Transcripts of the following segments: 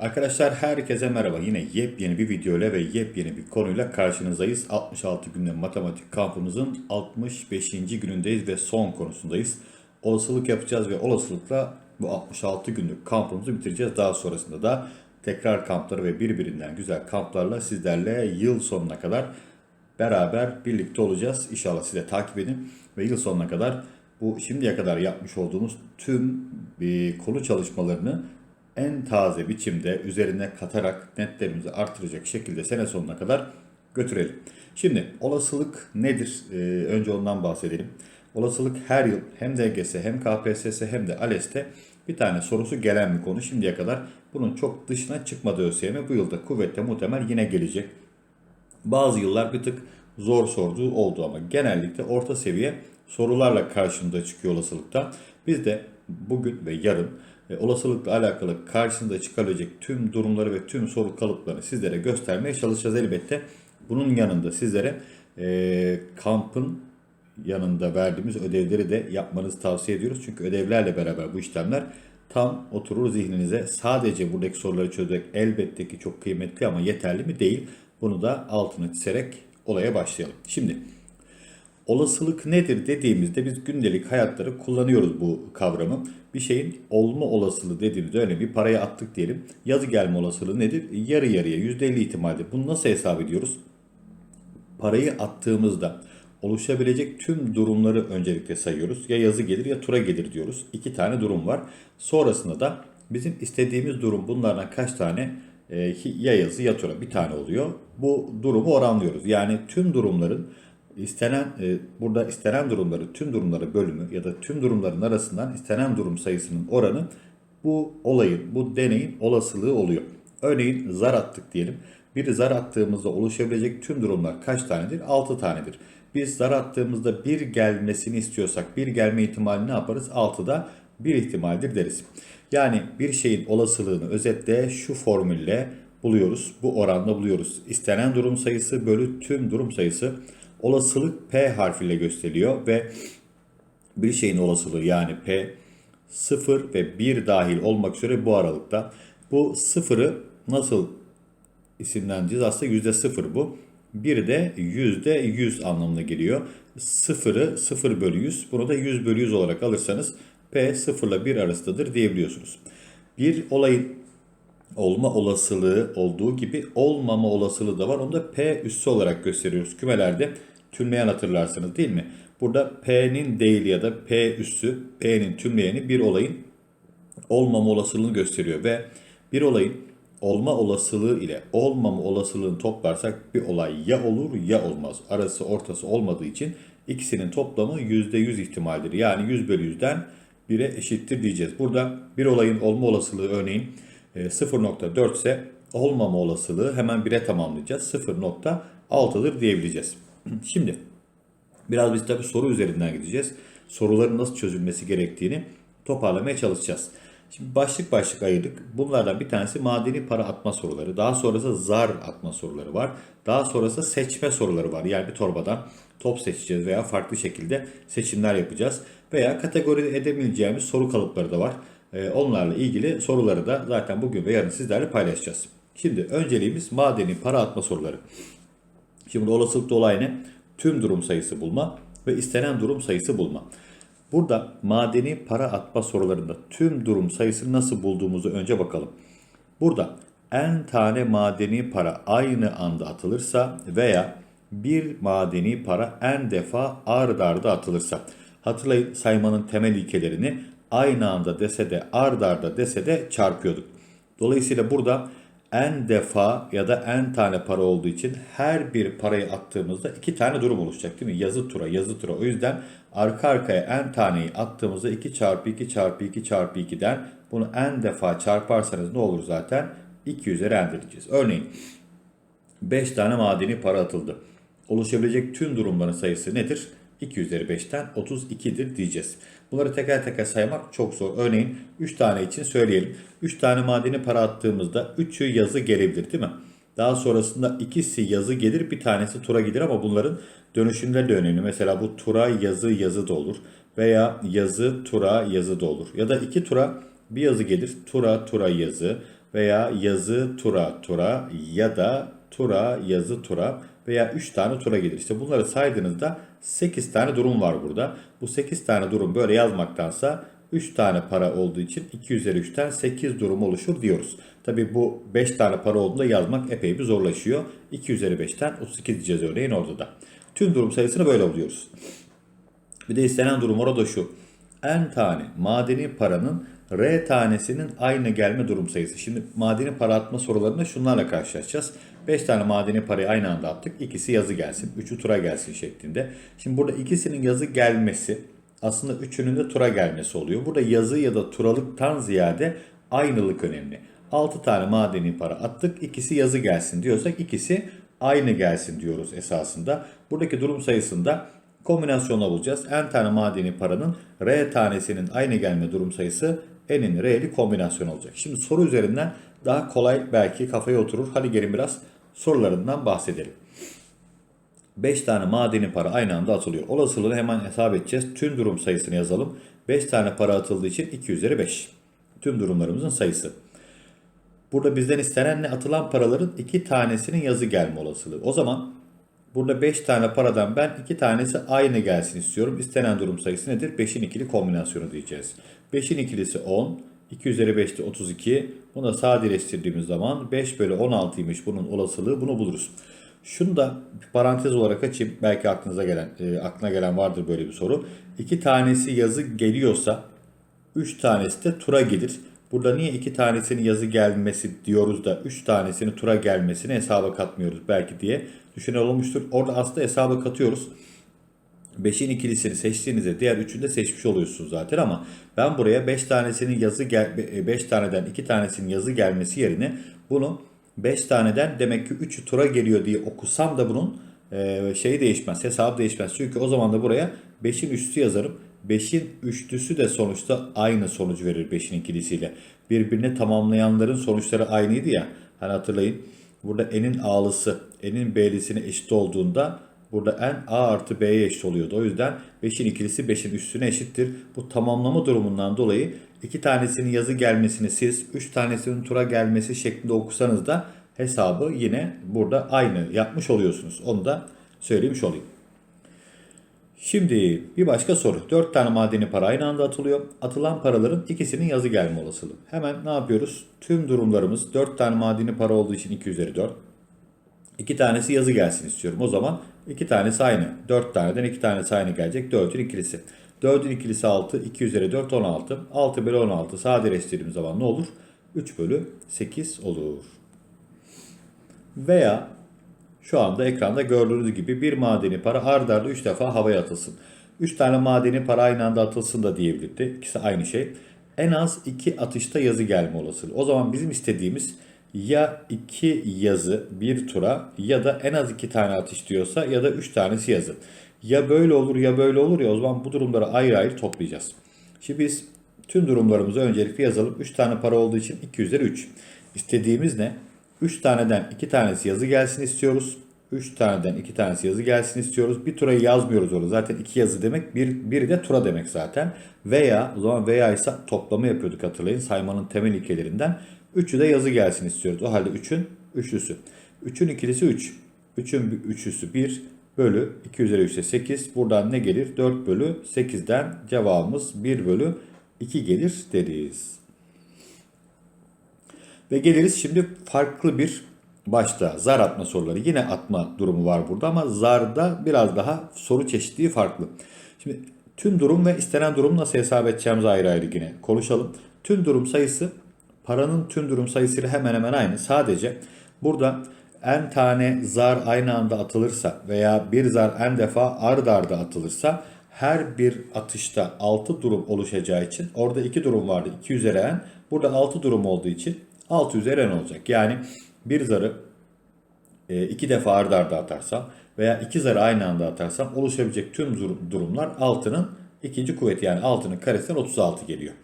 Arkadaşlar herkese merhaba. Yine yepyeni bir video ile ve yepyeni bir konuyla karşınızdayız. 66 günde matematik kampımızın 65. günündeyiz ve son konusundayız. Olasılık yapacağız ve olasılıkla bu 66 günlük kampımızı bitireceğiz. Daha sonrasında da tekrar kampları ve birbirinden güzel kamplarla sizlerle yıl sonuna kadar beraber birlikte olacağız. İnşallah siz de takip edin ve yıl sonuna kadar bu şimdiye kadar yapmış olduğumuz tüm e, konu çalışmalarını en taze biçimde üzerine katarak netlerimizi artıracak şekilde sene sonuna kadar götürelim. Şimdi olasılık nedir? Ee, önce ondan bahsedelim. Olasılık her yıl hem DGS hem KPSS hem de ALES'te bir tane sorusu gelen bir konu. Şimdiye kadar bunun çok dışına çıkmadı ÖSYM. Bu yılda kuvvetle muhtemel yine gelecek. Bazı yıllar bir tık zor sorduğu oldu ama genellikle orta seviye sorularla karşımıza çıkıyor olasılıkta. Biz de bugün ve yarın olasılıkla alakalı karşınıza çıkabilecek tüm durumları ve tüm soru kalıplarını sizlere göstermeye çalışacağız elbette. Bunun yanında sizlere e, kampın yanında verdiğimiz ödevleri de yapmanızı tavsiye ediyoruz. Çünkü ödevlerle beraber bu işlemler tam oturur zihninize. Sadece buradaki soruları çözmek elbette ki çok kıymetli ama yeterli mi değil. Bunu da altını çizerek olaya başlayalım. Şimdi Olasılık nedir dediğimizde biz gündelik hayatları kullanıyoruz bu kavramı. Bir şeyin olma olasılığı dediğimizde örneğin bir parayı attık diyelim. Yazı gelme olasılığı nedir? Yarı yarıya %50 ihtimalde. Bunu nasıl hesap ediyoruz? Parayı attığımızda oluşabilecek tüm durumları öncelikle sayıyoruz. Ya yazı gelir ya tura gelir diyoruz. İki tane durum var. Sonrasında da bizim istediğimiz durum bunlardan kaç tane e, ya yazı ya tura bir tane oluyor. Bu durumu oranlıyoruz. Yani tüm durumların istenen e, burada istenen durumları tüm durumları bölümü ya da tüm durumların arasından istenen durum sayısının oranı bu olayın, bu deneyin olasılığı oluyor. Örneğin zar attık diyelim. Bir zar attığımızda oluşabilecek tüm durumlar kaç tanedir? 6 tanedir. Biz zar attığımızda bir gelmesini istiyorsak bir gelme ihtimali ne yaparız? 6'da bir ihtimaldir deriz. Yani bir şeyin olasılığını özetle şu formülle buluyoruz. Bu oranda buluyoruz. İstenen durum sayısı bölü tüm durum sayısı olasılık P harfiyle gösteriliyor ve bir şeyin olasılığı yani P 0 ve 1 dahil olmak üzere bu aralıkta. Bu sıfırı nasıl isimlendireceğiz? Aslında yüzde sıfır bu. Bir de yüzde yüz anlamına geliyor. Sıfırı 0 bölü 100 bunu da 100 bölü 100 olarak alırsanız P 0 ile 1 arasındadır diyebiliyorsunuz. Bir olayın olma olasılığı olduğu gibi olmama olasılığı da var. Onu da P üssü olarak gösteriyoruz kümelerde. Tümleyen hatırlarsınız değil mi? Burada P'nin değil ya da P üssü, P'nin tümleyeni bir olayın olmama olasılığını gösteriyor ve bir olayın olma olasılığı ile olmama olasılığını toplarsak bir olay ya olur ya olmaz. Arası ortası olmadığı için ikisinin toplamı %100 ihtimaldir. Yani 100 bölü 100'den 1'e eşittir diyeceğiz. Burada bir olayın olma olasılığı örneğin 0.4 ise olmama olasılığı hemen 1'e tamamlayacağız. 0.6'dır diyebileceğiz. Şimdi biraz biz tabii soru üzerinden gideceğiz. Soruların nasıl çözülmesi gerektiğini toparlamaya çalışacağız. Şimdi başlık başlık ayırdık. Bunlardan bir tanesi madeni para atma soruları. Daha sonrası zar atma soruları var. Daha sonrası seçme soruları var. Yani bir torbadan top seçeceğiz veya farklı şekilde seçimler yapacağız. Veya kategori edemeyeceğimiz soru kalıpları da var. Ee, onlarla ilgili soruları da zaten bugün ve yarın sizlerle paylaşacağız. Şimdi önceliğimiz madeni para atma soruları. Şimdi olasılıkta olay ne? Tüm durum sayısı bulma ve istenen durum sayısı bulma. Burada madeni para atma sorularında tüm durum sayısını nasıl bulduğumuzu önce bakalım. Burada en tane madeni para aynı anda atılırsa veya bir madeni para en defa ard arda atılırsa. Hatırlayın saymanın temel ilkelerini aynı anda dese de ard arda dese de çarpıyorduk. Dolayısıyla burada en defa ya da en tane para olduğu için her bir parayı attığımızda iki tane durum oluşacak değil mi? Yazı tura, yazı tura. O yüzden arka arkaya en taneyi attığımızda 2 çarpı 2 çarpı 2 çarpı 2'den bunu en defa çarparsanız ne olur zaten? 2 üzeri n edeceğiz. Örneğin 5 tane madeni para atıldı. Oluşabilecek tüm durumların sayısı nedir? 2 üzeri 5'ten 32'dir diyeceğiz. Bunları teker teker saymak çok zor. Örneğin 3 tane için söyleyelim. 3 tane madeni para attığımızda 3'ü yazı gelebilir değil mi? Daha sonrasında ikisi yazı gelir bir tanesi tura gider ama bunların dönüşümleri de önemli. Mesela bu tura yazı yazı da olur. Veya yazı tura yazı da olur. Ya da iki tura bir yazı gelir tura tura yazı. veya yazı tura tura ya da tura yazı tura veya 3 tane tura gelir. İşte bunları saydığınızda 8 tane durum var burada. Bu 8 tane durum böyle yazmaktansa 3 tane para olduğu için 2 üzeri 3'ten 8 durum oluşur diyoruz. Tabi bu 5 tane para olduğunda yazmak epey bir zorlaşıyor. 2 üzeri 5'ten 32 diyeceğiz örneğin orada da. Tüm durum sayısını böyle buluyoruz. Bir de istenen durum orada şu. N tane madeni paranın R tanesinin aynı gelme durum sayısı. Şimdi madeni para atma sorularında şunlarla karşılaşacağız. 5 tane madeni parayı aynı anda attık. İkisi yazı gelsin, 3'ü tura gelsin şeklinde. Şimdi burada ikisinin yazı gelmesi aslında üçünün de tura gelmesi oluyor. Burada yazı ya da turalıktan ziyade aynılık önemli. 6 tane madeni para attık. İkisi yazı gelsin diyorsak ikisi aynı gelsin diyoruz esasında. Buradaki durum sayısında kombinasyonla bulacağız. N tane madeni paranın R tanesinin aynı gelme durum sayısı N'in R'li kombinasyon olacak. Şimdi soru üzerinden daha kolay belki kafaya oturur. Hadi gelin biraz sorularından bahsedelim. 5 tane madeni para aynı anda atılıyor. Olasılığını hemen hesap edeceğiz. Tüm durum sayısını yazalım. 5 tane para atıldığı için 2 üzeri 5. Tüm durumlarımızın sayısı. Burada bizden istenen ne? Atılan paraların 2 tanesinin yazı gelme olasılığı. O zaman burada 5 tane paradan ben 2 tanesi aynı gelsin istiyorum. İstenen durum sayısı nedir? 5'in ikili kombinasyonu diyeceğiz. 5'in ikilisi 10. 2 üzeri 5'te 32. Bunu sadeleştirdiğimiz zaman 5 bölü 16'ymış bunun olasılığı. Bunu buluruz. Şunu da parantez olarak açayım. Belki aklınıza gelen, e, aklına gelen vardır böyle bir soru. 2 tanesi yazı geliyorsa 3 tanesi de tura gelir. Burada niye 2 tanesinin yazı gelmesi diyoruz da 3 tanesini tura gelmesini hesaba katmıyoruz belki diye düşünen olmuştur. Orada aslında hesaba katıyoruz. 5'in ikilisini seçtiğinizde diğer üçünü de seçmiş oluyorsunuz zaten ama ben buraya 5 tanesinin yazı gel 5 taneden 2 tanesinin yazı gelmesi yerine bunu 5 taneden demek ki 3'ü tura geliyor diye okusam da bunun e, şeyi değişmez, hesabı değişmez. Çünkü o zaman da buraya 5'in üstü yazarım. 5'in üçlüsü de sonuçta aynı sonucu verir 5'in ikilisiyle. Birbirini tamamlayanların sonuçları aynıydı ya. Hani hatırlayın. Burada n'in a'lısı n'in b'lisine eşit olduğunda burada n a artı b'ye eşit oluyordu. O yüzden 5'in ikilisi 5'in üstüne eşittir. Bu tamamlama durumundan dolayı iki tanesinin yazı gelmesini siz 3 tanesinin tura gelmesi şeklinde okusanız da hesabı yine burada aynı yapmış oluyorsunuz. Onu da söylemiş olayım. Şimdi bir başka soru. 4 tane madeni para aynı anda atılıyor. Atılan paraların ikisinin yazı gelme olasılığı. Hemen ne yapıyoruz? Tüm durumlarımız 4 tane madeni para olduğu için 2 üzeri 4. 2 tanesi yazı gelsin istiyorum. O zaman 2 tanesi aynı. 4 taneden 2 tanesi aynı gelecek. 4'ün ikilisi. 4'ün ikilisi 6. 2 üzeri 4 16. 6 bölü 16 sadeleştirdiğim zaman ne olur? 3 bölü 8 olur. Veya şu anda ekranda gördüğünüz gibi bir madeni para ard arda 3 defa havaya atılsın. 3 tane madeni para aynı anda atılsın da diyebilirdi. İkisi aynı şey. En az 2 atışta yazı gelme olasılığı. O zaman bizim istediğimiz ya 2 yazı bir tura ya da en az 2 tane atış diyorsa ya da 3 tanesi yazı. Ya böyle olur ya böyle olur ya o zaman bu durumları ayrı ayrı toplayacağız. Şimdi biz tüm durumlarımızı öncelikle yazalım. 3 tane para olduğu için 2 üzeri 3. İstediğimiz ne? 3 taneden 2 tanesi yazı gelsin istiyoruz. 3 taneden 2 tanesi yazı gelsin istiyoruz. Bir turayı yazmıyoruz orada. Zaten 2 yazı demek, bir, biri de tura demek zaten. Veya o zaman veya ise toplama yapıyorduk hatırlayın saymanın temel ilkelerinden. 3'ü de yazı gelsin istiyoruz. O halde 3'ün üçlüsü. 3'ün ikilisi 3. 3'ün üçlüsü 1 bölü 2 üzeri 3'te 8. Buradan ne gelir? 4 bölü 8'den cevabımız 1 bölü 2 gelir deriz. Ve geliriz şimdi farklı bir başta zar atma soruları. Yine atma durumu var burada ama zarda biraz daha soru çeşitliği farklı. Şimdi tüm durum ve istenen durum nasıl hesap edeceğimizi ayrı ayrı yine konuşalım. Tüm durum sayısı paranın tüm durum sayısıyla hemen hemen aynı. Sadece burada n tane zar aynı anda atılırsa veya bir zar n defa ard arda atılırsa her bir atışta 6 durum oluşacağı için orada 2 durum vardı 2 üzeri n. Burada 6 durum olduğu için 6 üzeri n olacak. Yani bir zarı e, iki defa arda arda atarsam veya iki zarı aynı anda atarsam oluşabilecek tüm durumlar 6'nın ikinci kuvveti yani 6'nın karesinden 36 geliyor.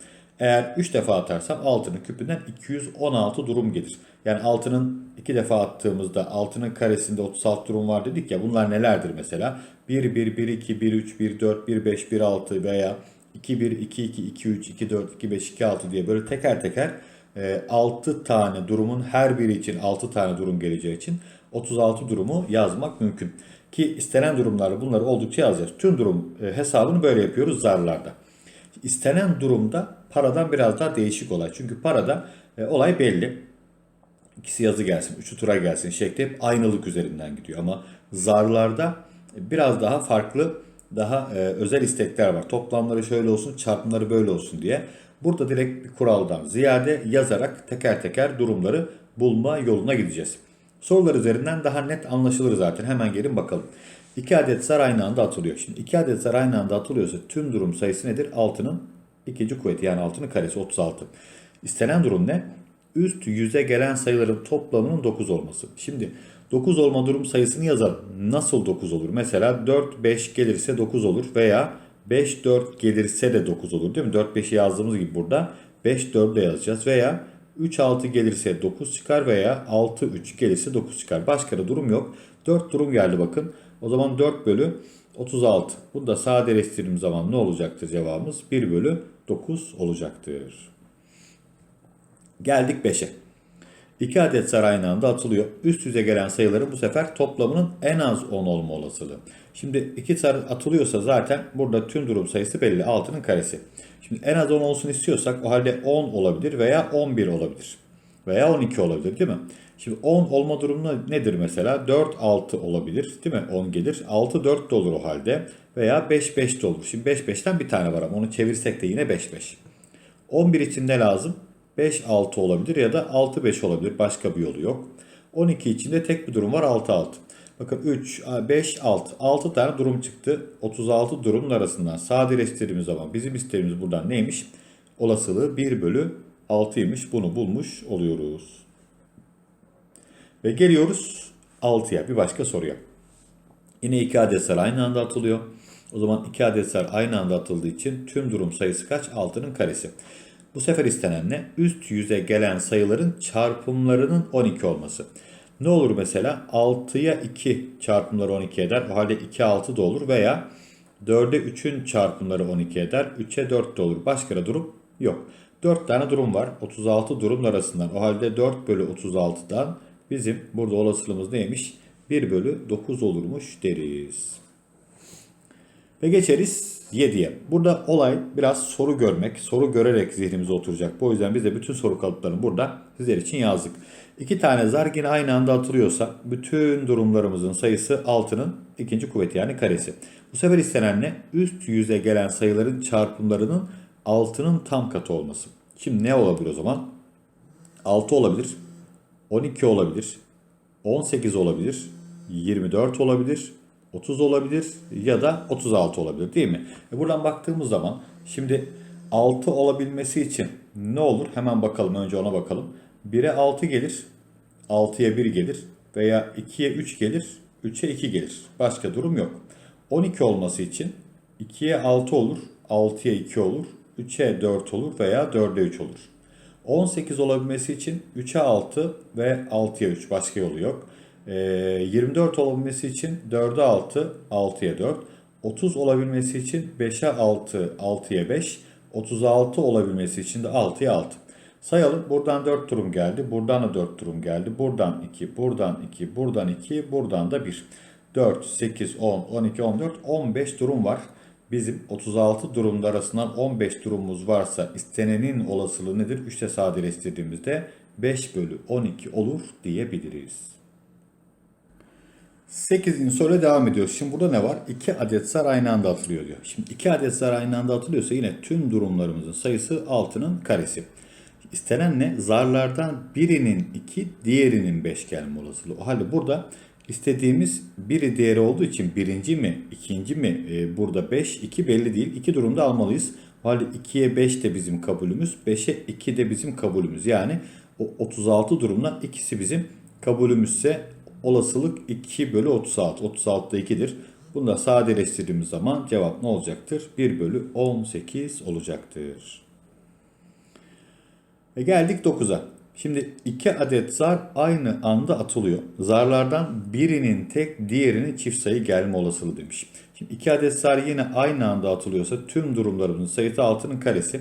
Eğer 3 defa atarsam 6'nın küpünden 216 durum gelir. Yani 6'nın 2 defa attığımızda 6'nın karesinde 36 durum var dedik ya bunlar nelerdir mesela? 1, 1, 1, 2, 1, 3, 1, 4, 1, 5, 1, 6 veya 2, 1, 2, 2, 2, 3, 2, 4, 2, 5, 2, 6 diye böyle teker teker 6 tane durumun her biri için 6 tane durum geleceği için 36 durumu yazmak mümkün. Ki istenen durumlarda bunları oldukça yazacağız. Tüm durum e, hesabını böyle yapıyoruz zarlarda. İstenen durumda paradan biraz daha değişik olay. Çünkü parada e, olay belli. İkisi yazı gelsin, üçü tura gelsin şekli hep aynılık üzerinden gidiyor. Ama zarlarda biraz daha farklı, daha e, özel istekler var. Toplamları şöyle olsun, çarpımları böyle olsun diye. Burada direkt bir kuraldan ziyade yazarak teker teker durumları bulma yoluna gideceğiz. Sorular üzerinden daha net anlaşılır zaten. Hemen gelin bakalım. 2 adet zar aynı anda atılıyor. Şimdi 2 adet zar aynı anda atılıyorsa tüm durum sayısı nedir? 6'nın ikinci kuvveti yani 6'nın karesi 36. İstenen durum ne? Üst yüze gelen sayıların toplamının 9 olması. Şimdi 9 olma durum sayısını yazalım. Nasıl 9 olur? Mesela 4 5 gelirse 9 olur veya 5 4 gelirse de 9 olur değil mi? 4 5'i yazdığımız gibi burada 5 4 de yazacağız veya 3 6 gelirse 9 çıkar veya 6 3 gelirse 9 çıkar. Başka da durum yok. 4 durum geldi bakın. O zaman 4 bölü 36. Bunu da sadeleştirdiğim zaman ne olacaktır cevabımız? 1 bölü 9 olacaktır. Geldik 5'e. 2 adet zar aynı anda atılıyor. Üst yüze gelen sayıların bu sefer toplamının en az 10 olma olasılığı. Şimdi 2 zar atılıyorsa zaten burada tüm durum sayısı belli. 6'nın karesi. Şimdi en az 10 olsun istiyorsak o halde 10 olabilir veya 11 olabilir. Veya 12 olabilir değil mi? Şimdi 10 olma durumu nedir mesela? 4 6 olabilir değil mi? 10 gelir. 6 4 de olur o halde. Veya 5 5 de olur. Şimdi 5 5'ten bir tane var ama onu çevirsek de yine 5 5. 11 için ne lazım? 5 6 olabilir ya da 6 5 olabilir. Başka bir yolu yok. 12 için de tek bir durum var 6 6. Bakın 3, 5, 6. 6 tane durum çıktı. 36 durumun arasından sadeleştirdiğimiz zaman bizim istediğimiz buradan neymiş? Olasılığı 1 bölü 6'ymış. Bunu bulmuş oluyoruz. Ve geliyoruz 6'ya bir başka soruya. Yine 2 adet sayı aynı anda atılıyor. O zaman 2 adet sayı aynı anda atıldığı için tüm durum sayısı kaç? 6'nın karesi. Bu sefer istenen ne? Üst yüze gelen sayıların çarpımlarının 12 olması. Ne olur mesela 6'ya 2 çarpımları 12 eder. O halde 2 6 da olur veya 4'e 3'ün çarpımları 12 eder. 3'e 4 de olur. Başka da durum yok. 4 tane durum var. 36 durum arasından. O halde 4 bölü 36'dan bizim burada olasılığımız neymiş? 1 bölü 9 olurmuş deriz. Ve geçeriz 7'ye. Burada olay biraz soru görmek, soru görerek zihnimize oturacak. Bu yüzden biz de bütün soru kalıplarını burada sizler için yazdık. İki tane zar yine aynı anda atılıyorsa bütün durumlarımızın sayısı 6'nın ikinci kuvveti yani karesi. Bu sefer istenen ne? Üst yüze gelen sayıların çarpımlarının 6'nın tam katı olması. Şimdi ne olabilir o zaman? 6 olabilir, 12 olabilir, 18 olabilir, 24 olabilir, 30 olabilir ya da 36 olabilir değil mi? E buradan baktığımız zaman şimdi 6 olabilmesi için ne olur? Hemen bakalım önce ona bakalım. 1'e 6 gelir, 6'ya 1 gelir veya 2'ye 3 gelir, 3'e 2 gelir. Başka durum yok. 12 olması için 2'ye 6 olur, 6'ya 2 olur, 3'e 4 olur veya 4'e 3 olur. 18 olabilmesi için 3'e 6 ve 6'ya 3 başka yolu yok. 24 olabilmesi için 4'e 6, 6'ya 4. 30 olabilmesi için 5'e 6, 6'ya 5. 36 olabilmesi için de 6'ya 6. Sayalım. Buradan 4 durum geldi. Buradan da 4 durum geldi. Buradan 2, buradan 2, buradan 2, buradan da 1. 4, 8, 10, 12, 14, 15 durum var. Bizim 36 durumlar arasından 15 durumumuz varsa istenenin olasılığı nedir? 3'te sadeleştirdiğimizde 5 bölü 12 olur diyebiliriz. 8. soruyla devam ediyoruz. Şimdi burada ne var? 2 adet zar aynı anda atılıyor diyor. Şimdi 2 adet zar aynı anda atılıyorsa yine tüm durumlarımızın sayısı 6'nın karesi. İstenen ne? Zarlardan birinin 2, diğerinin 5 gelme olasılığı. O halde burada istediğimiz biri diğeri olduğu için birinci mi, ikinci mi e, burada 5, 2 belli değil. İki durumda almalıyız. O halde 2'ye 5 de bizim kabulümüz, 5'e 2 de bizim kabulümüz. Yani o 36 durumdan ikisi bizim kabulümüzse olasılık 2 bölü 36. 36'da 2'dir. Bunu da sadeleştirdiğimiz zaman cevap ne olacaktır? 1 bölü 18 olacaktır. Ve geldik 9'a. Şimdi iki adet zar aynı anda atılıyor. Zarlardan birinin tek diğerinin çift sayı gelme olasılığı demiş. Şimdi iki adet zar yine aynı anda atılıyorsa tüm durumlarımızın sayısı 6'nın karesi.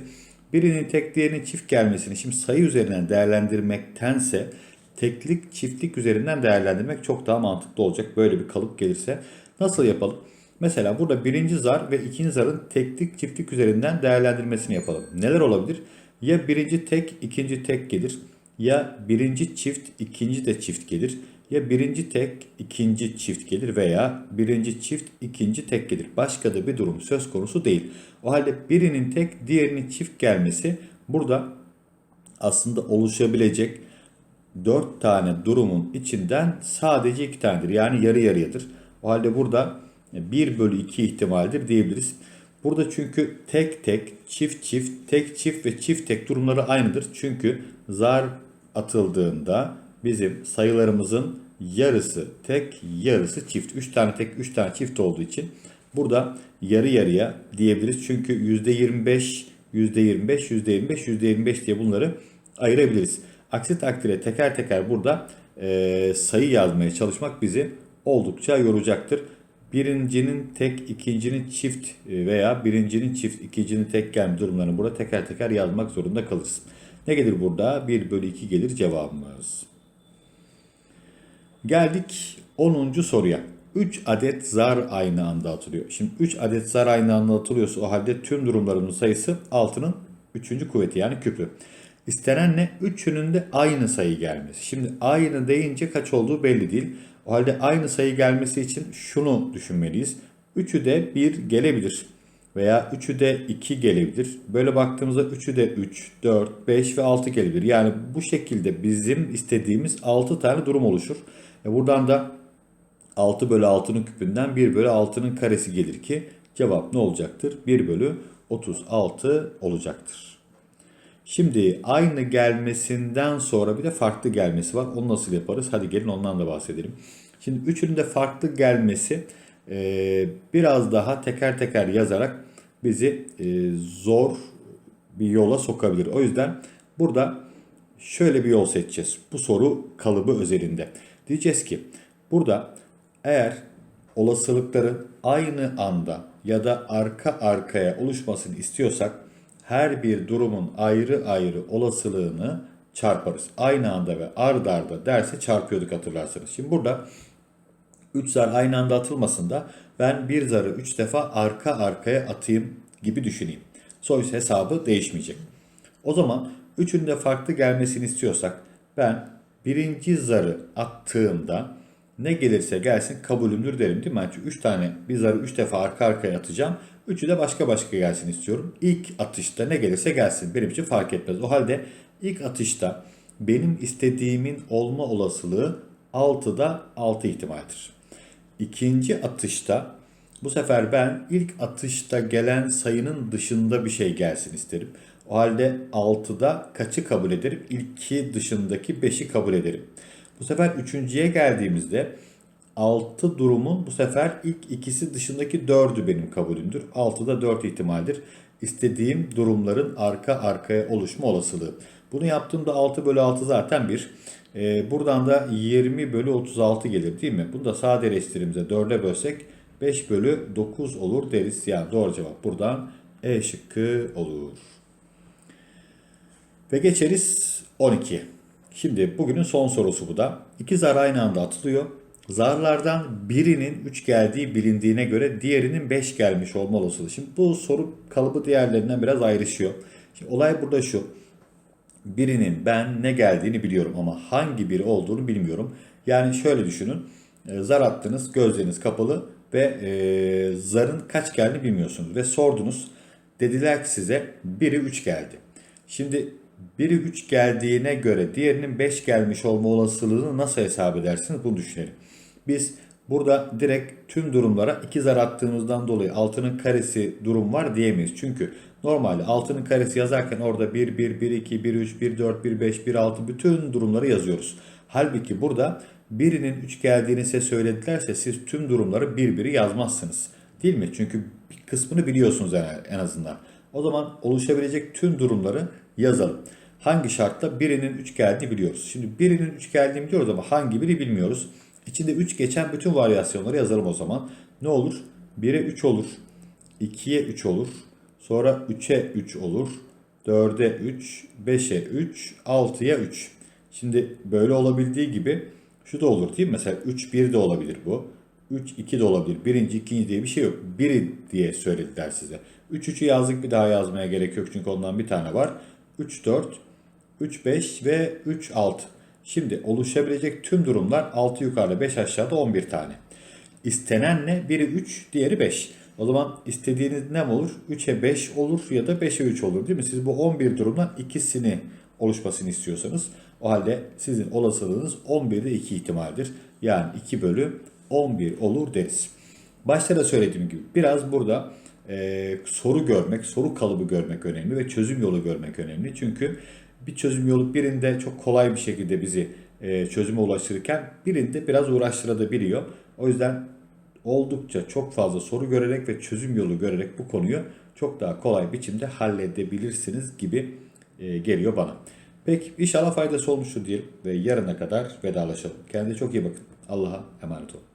Birinin tek diğerinin çift gelmesini şimdi sayı üzerinden değerlendirmektense teklik çiftlik üzerinden değerlendirmek çok daha mantıklı olacak. Böyle bir kalıp gelirse nasıl yapalım? Mesela burada birinci zar ve ikinci zarın teklik çiftlik üzerinden değerlendirmesini yapalım. Neler olabilir? Ya birinci tek ikinci tek gelir ya birinci çift ikinci de çift gelir ya birinci tek ikinci çift gelir veya birinci çift ikinci tek gelir. Başka da bir durum söz konusu değil. O halde birinin tek diğerinin çift gelmesi burada aslında oluşabilecek 4 tane durumun içinden sadece 2 tanedir. Yani yarı yarıyadır. O halde burada 1 bölü 2 ihtimaldir diyebiliriz. Burada çünkü tek tek, çift çift, tek çift ve çift tek durumları aynıdır. Çünkü zar atıldığında bizim sayılarımızın yarısı tek, yarısı çift. 3 tane tek, 3 tane çift olduğu için burada yarı yarıya diyebiliriz. Çünkü %25, %25, %25, %25 diye bunları ayırabiliriz. Aksi takdirde teker teker burada e, sayı yazmaya çalışmak bizi oldukça yoracaktır. Birincinin tek, ikincinin çift veya birincinin çift, ikincinin tek gelme durumlarını burada teker teker yazmak zorunda kalırız. Ne gelir burada? 1 bölü 2 gelir cevabımız. Geldik 10. soruya. 3 adet zar aynı anda atılıyor. Şimdi 3 adet zar aynı anda atılıyorsa o halde tüm durumların sayısı 6'nın 3. kuvveti yani küpü. İstenen ne? Üçünün de aynı sayı gelmesi. Şimdi aynı deyince kaç olduğu belli değil. O halde aynı sayı gelmesi için şunu düşünmeliyiz. Üçü de 1 gelebilir. Veya üçü de 2 gelebilir. Böyle baktığımızda üçü de 3, 4, 5 ve 6 gelebilir. Yani bu şekilde bizim istediğimiz 6 tane durum oluşur. E buradan da 6 bölü 6'nın küpünden 1 bölü 6'nın karesi gelir ki cevap ne olacaktır? 1 bölü 36 olacaktır. Şimdi aynı gelmesinden sonra bir de farklı gelmesi var. Onu nasıl yaparız? Hadi gelin ondan da bahsedelim. Şimdi üçünün de farklı gelmesi e, biraz daha teker teker yazarak bizi e, zor bir yola sokabilir. O yüzden burada şöyle bir yol seçeceğiz. Bu soru kalıbı özelinde. Diyeceğiz ki burada eğer olasılıkların aynı anda ya da arka arkaya oluşmasını istiyorsak her bir durumun ayrı ayrı olasılığını çarparız. Aynı anda ve ard arda derse çarpıyorduk hatırlarsanız. Şimdi burada 3 zar aynı anda atılmasın da ben bir zarı 3 defa arka arkaya atayım gibi düşüneyim. Sonuç hesabı değişmeyecek. O zaman üçünün de farklı gelmesini istiyorsak ben birinci zarı attığımda ne gelirse gelsin kabulümdür derim değil mi? Çünkü 3 tane bir zarı 3 defa arka arkaya atacağım. Üçü de başka başka gelsin istiyorum. İlk atışta ne gelirse gelsin. Benim için fark etmez. O halde ilk atışta benim istediğimin olma olasılığı 6'da 6 ihtimaldir. İkinci atışta bu sefer ben ilk atışta gelen sayının dışında bir şey gelsin isterim. O halde 6'da kaçı kabul ederim? İlki dışındaki 5'i kabul ederim. Bu sefer üçüncüye geldiğimizde 6 durumun bu sefer ilk ikisi dışındaki 4'ü benim kabulümdür. 6'da 4 ihtimaldir. İstediğim durumların arka arkaya oluşma olasılığı. Bunu yaptığımda 6 bölü 6 zaten 1. Ee, buradan da 20 bölü 36 gelir değil mi? Bunu da sadeleştirdiğimizde 4'e bölsek 5 bölü 9 olur deriz. Yani doğru cevap buradan E şıkkı olur. Ve geçeriz 12'ye. Şimdi bugünün son sorusu bu da. İki zar aynı anda atılıyor. Zarlardan birinin 3 geldiği bilindiğine göre diğerinin 5 gelmiş olma olasılığı. Şimdi bu soru kalıbı diğerlerinden biraz ayrışıyor. Şimdi olay burada şu. Birinin ben ne geldiğini biliyorum ama hangi biri olduğunu bilmiyorum. Yani şöyle düşünün. E, Zar attınız, gözleriniz kapalı ve e, zarın kaç geldiğini bilmiyorsunuz. Ve sordunuz. Dediler ki size biri 3 geldi. Şimdi biri 3 geldiğine göre diğerinin 5 gelmiş olma olasılığını nasıl hesap edersiniz bunu düşünelim. Biz burada direkt tüm durumlara 2 zar attığımızdan dolayı altının karesi durum var diyemeyiz. Çünkü normalde altının karesi yazarken orada 1, 1, 1, 2, 1, 3, 1, 4, 1, 5, 1, 6 bütün durumları yazıyoruz. Halbuki burada birinin 3 geldiğini size söyledilerse siz tüm durumları bir biri yazmazsınız. Değil mi? Çünkü bir kısmını biliyorsunuz en azından. O zaman oluşabilecek tüm durumları yazalım. Hangi şartla birinin 3 geldiğini biliyoruz. Şimdi birinin 3 geldiğini biliyoruz ama hangi biri bilmiyoruz. İçinde 3 geçen bütün varyasyonları yazalım o zaman. Ne olur? 1'e 3 olur. 2'ye 3 olur. Sonra 3'e 3 olur. 4'e 3, 5'e 3, 6'ya 3. Şimdi böyle olabildiği gibi şu da olur değil mi? Mesela 3, 1 de olabilir bu. 3, 2 de olabilir. Birinci, ikinci diye bir şey yok. Biri diye söylediler size. 3, 3'ü yazdık bir daha yazmaya gerek yok çünkü ondan bir tane var. 3, 4, 3, 5 ve 3, 6. Şimdi oluşabilecek tüm durumlar 6 yukarıda 5 aşağıda 11 tane. İstenen ne? Biri 3, diğeri 5. O zaman istediğiniz ne olur? 3'e 5 olur ya da 5'e 3 olur değil mi? Siz bu 11 durumdan ikisini oluşmasını istiyorsanız o halde sizin olasılığınız 11'de 2 ihtimaldir. Yani 2 bölü 11 olur deriz. Başta da söylediğim gibi biraz burada e, soru görmek, soru kalıbı görmek önemli ve çözüm yolu görmek önemli. Çünkü bir çözüm yolu birinde çok kolay bir şekilde bizi e, çözüme ulaştırırken birinde biraz uğraştırabiliyor. O yüzden oldukça çok fazla soru görerek ve çözüm yolu görerek bu konuyu çok daha kolay biçimde halledebilirsiniz gibi e, geliyor bana. Peki inşallah faydası olmuştur diyelim ve yarına kadar vedalaşalım. Kendinize çok iyi bakın. Allah'a emanet olun.